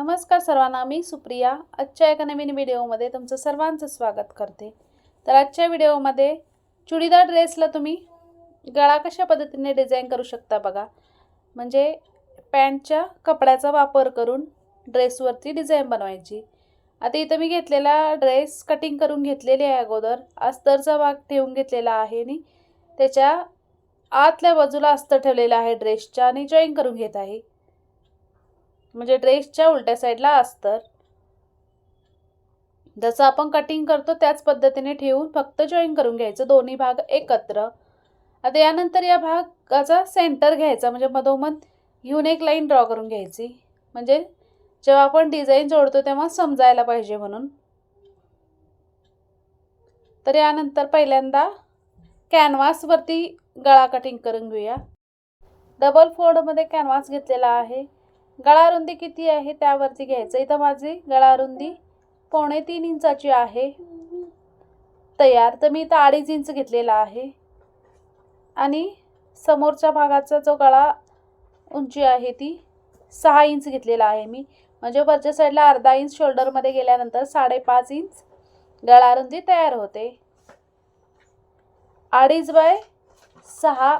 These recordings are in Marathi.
नमस्कार सर्वांना मी सुप्रिया. आजच्या एका नवीन व्हिडिओमध्ये तुमचं सर्वांचं स्वागत करते. तर आजच्या व्हिडिओमध्ये चुडीदार ड्रेसला तुम्ही गळा कशा पद्धतीने डिझाईन करू शकता बघा. म्हणजे पॅन्टच्या कपड्याचा वापर करून ड्रेसवरती डिझाईन बनवायची. आता इथं मी घेतलेला ड्रेस कटिंग करून घेतलेली आहे अगोदर. अस्तरचा भाग ठेवून घेतलेला आहे आणि त्याच्या आतल्या बाजूला अस्तर ठेवलेला आहे ड्रेसच्या आणि जॉईन करून घेत आहे. म्हणजे ड्रेसच्या उलट्या साईडला अस्तर जसं आपण कटिंग करतो त्याच पद्धतीने ठेवून फक्त जॉईन करून घ्यायचं दोन्ही भाग एकत्र. आता यानंतर या भागाचा सेंटर घ्यायचा म्हणजे मधोमध घेऊन एक लाईन ड्रॉ करून घ्यायची. म्हणजे जेव्हा आपण डिझाईन जोडतो तेव्हा समजायला पाहिजे म्हणून. तर यानंतर पहिल्यांदा कॅनव्हासवरती गळा कटिंग करून घेऊया. डबल फोल्डमध्ये कॅनव्हास घेतलेला आहे. गळा रुंदी किती आहे त्यावरती घ्यायचं. इथं माझी गळा रुंदी पावणे तीन इंचाची आहे. तयार. तर मी इथं अडीच इंच घेतलेला आहे. आणि समोरच्या भागाचा जो गळा उंची आहे ती सहा इंच घेतलेला आहे मी. म्हणजे वरच्या साईडला अर्धा इंच शोल्डरमध्ये गेल्यानंतर साडेपाच इंच गळा रुंदी तयार होते. अडीच बाय सहा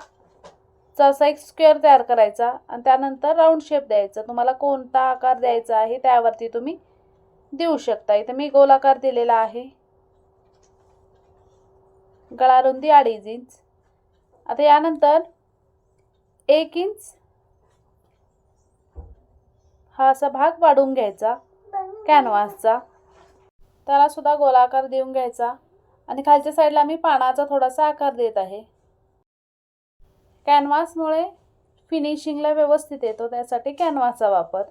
चा असा एक स्क्वेअर तयार करायचा आणि त्यानंतर राऊंड शेप द्यायचा. तुम्हाला कोणता आकार द्यायचा आहे त्यावरती तुम्ही देऊ शकता. इथं मी गोलाकार दिलेला आहे. गळा रुंदी अडीच इंच आता यानंतर एक इंच हा असा भाग वाढून घ्यायचा कॅनव्हासचा त्याला सुद्धा गोलाकार देऊन घ्यायचा. आणि खालच्या साईडला मी पानाचा थोडासा आकार देत आहे. कॅनव्हासमुळे फिनिशिंगला व्यवस्थित येतो त्यासाठी कॅनव्हासचा वापर.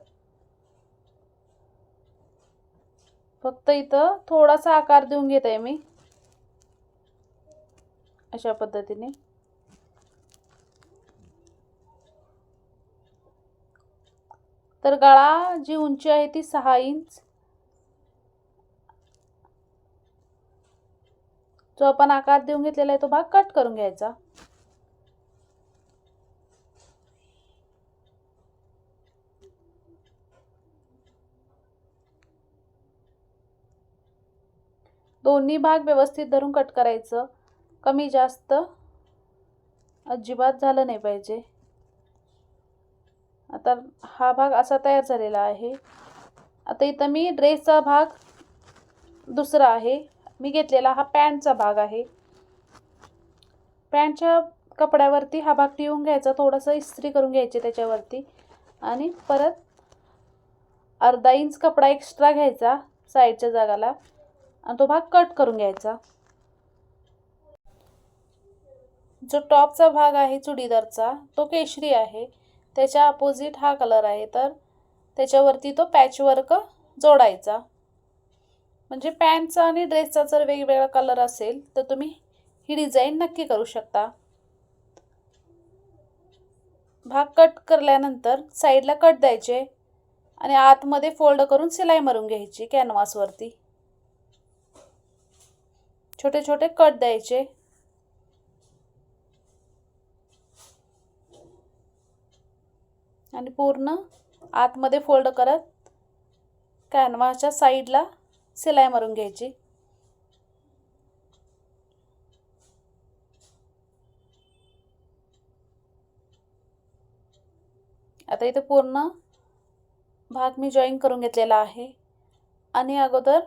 फक्त इथं थोडासा आकार देऊन घेत आहे मी. अशा पद्धतीने. तर गळा जी उंची आहे ती सहा इंच. जो आपण आकार देऊन घेतलेला आहे तो भाग कट करून घ्यायचा. दोन्ही भाग व्यवस्थित धरून कट करायचं. कमी जास्त. अजिबात झालं नाही पाहिजे. आता हा भाग असा तयार झालेला आहे. आता इथं मी ड्रेसचा भाग दुसरा आहे. मी घेतलेला हा पॅन्टचा भाग आहे. पॅन्टच्या कपड्यावरती हा भाग ठेवून घ्यायचा. थोडंसं इस्त्री करून घ्यायची त्याच्यावरती. आणि परत अर्धा इंच कपडा एक्स्ट्रा घ्यायचा साईडच्या जागाला. आणि तो भाग कट करून घ्यायचा. जो टॉपचा भाग आहे चुडीदारचा तो केशरी आहे. त्याच्या अपोजिट हा कलर आहे तर त्याच्यावरती तो पॅचवर्क जोडायचा. म्हणजे पॅन्टचा आणि ड्रेसचा जर वेगवेगळा कलर असेल तर तुम्ही ही डिझाईन नक्की करू शकता. भाग कट करल्यानंतर साईडला कट द्यायचे. आणि आतमध्ये फोल्ड करून सिलाई मारून घ्यायची कॅनव्हासवरती छोटे छोटे कट द्यायचे. आणि पूर्ण आतमध्ये फोल्ड करत कॅनव्हाच्या साईडला सिलाई मारून घ्यायची. आता इथे पूर्ण भाग मी जॉईन करून घेतलेला आहे. आणि अगोदर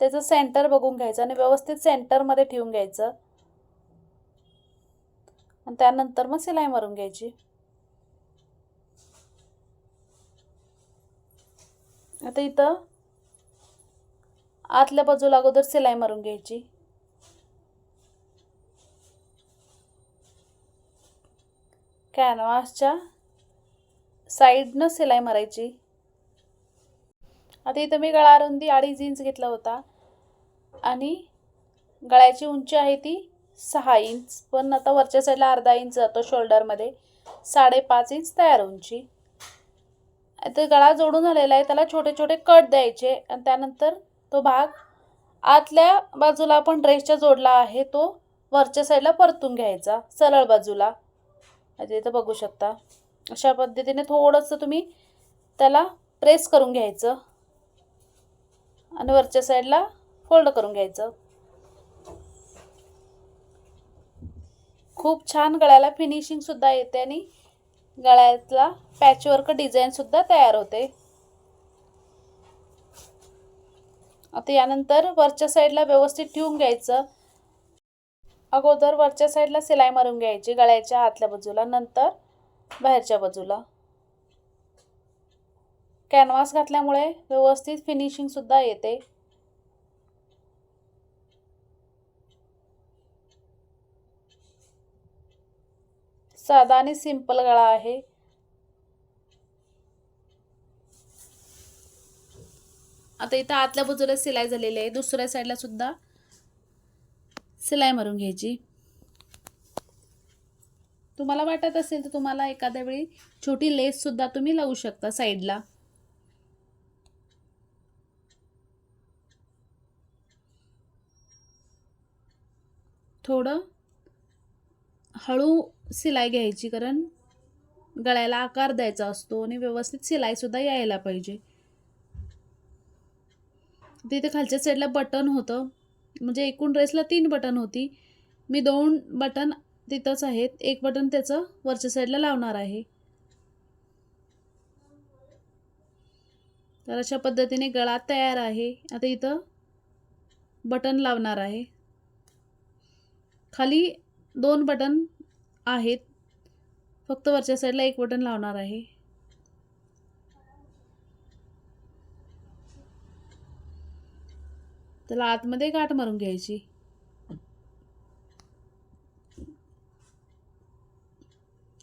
त्याचं सेंटर बघून घ्यायचं आणि व्यवस्थित सेंटरमध्ये ठेवून घ्यायचं. आणि त्यानंतर मग सिलाई मारून घ्यायची. आता इथं आतल्या बाजूला अगोदर सिलाई मारून घ्यायची. कॅनव्हासच्या साईडनं सिलाई मारायची. आता इथं मी गळा रुंदी अडीच इंच घेतला होता. आणि गळ्याची उंची आहे ती सहा इंच पण आता वरच्या साईडला अर्धा इंच जातो शोल्डरमध्ये साडेपाच इंच तयार उंची. आता गळा जोडून आलेला आहे. त्याला छोटे छोटे कट द्यायचे. आणि त्यानंतर तो भाग आतल्या बाजूला आपण ड्रेसच्या जोडला आहे तो वरच्या साईडला परतून घ्यायचा. सरळ बाजूला. आता इथं बघू शकता. अशा पद्धतीने थोडंसं तुम्ही त्याला प्रेस करून घ्यायचं. आणि वरच्या साईडला फोल्ड करून घ्यायचं. खूप छान गळ्याला फिनिशिंगसुद्धा येते आणि गळ्यातला पॅचवर्क डिझाईनसुद्धा तयार होते. आता यानंतर वरच्या साईडला व्यवस्थित ठेवून घ्यायचं. अगोदर वरच्या साईडला सिलाई मारून घ्यायची गळ्याच्या आतल्या बाजूला नंतर बाहेरच्या बाजूला. कॅनव्हास घातल्यामुळे व्यवस्थित फिनिशिंगसुद्धा येते. साधा आणि सिंपल गळा आहे. आता इथं आतल्या बाजूला सिलाई झालेली आहे. दुसऱ्या साईडला सुद्धा सिलाई मारून घ्यायची. तुम्हाला वाटत असेल तर तुम्हाला एखाद्या वेळी छोटी लेससुद्धा तुम्ही लावू शकता साईडला. थोडं हळू शिलाई घ्यायची कारण गळ्याला आकार द्यायचा असतो आणि व्यवस्थित शिलाईसुद्धा यायला पाहिजे. तिथे खालच्या साईडला बटन होतं. म्हणजे एकूण ड्रेसला तीन बटन होती. मी दोन बटन तिथंच आहेत. एक बटन त्याचं वरच्या साईडला लावणार आहे. तर अशा पद्धतीने गळा तयार आहे. आता इथं बटन लावणार आहे. खाली दोन बटन आहेत. फक्त वरच्या साईडला एक बटन लावणार आहे. त्याला आतमध्ये गाठ मारून घ्यायची.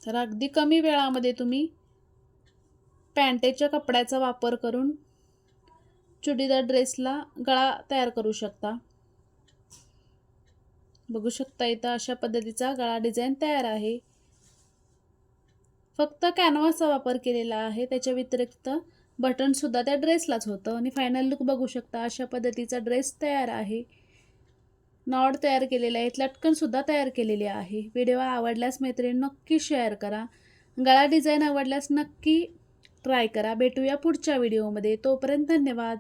तर अगदी कमी वेळामध्ये तुम्ही पॅन्टेच्या कपड्याचा वापर करून चुडीदार ड्रेसला गळा तयार करू शकता. बघू शकता इथं अशा पद्धतीचा गळा डिझाईन तयार आहे. फक्त कॅनव्हासचा वापर केलेला आहे. त्याच्या व्यतिरिक्त बटनसुद्धा त्या ड्रेसलाच होतं. आणि फायनल लुक बघू शकता अशा पद्धतीचा ड्रेस तयार आहे. नॉड तयार केलेले आहेत. लटकनसुद्धा तयार केलेले आहे. व्हिडिओ आवडल्यास मैत्रीण नक्की शेअर करा. गळा डिझाईन आवडल्यास नक्की ट्राय करा. भेटूया पुढच्या व्हिडिओमध्ये तोपर्यंत धन्यवाद.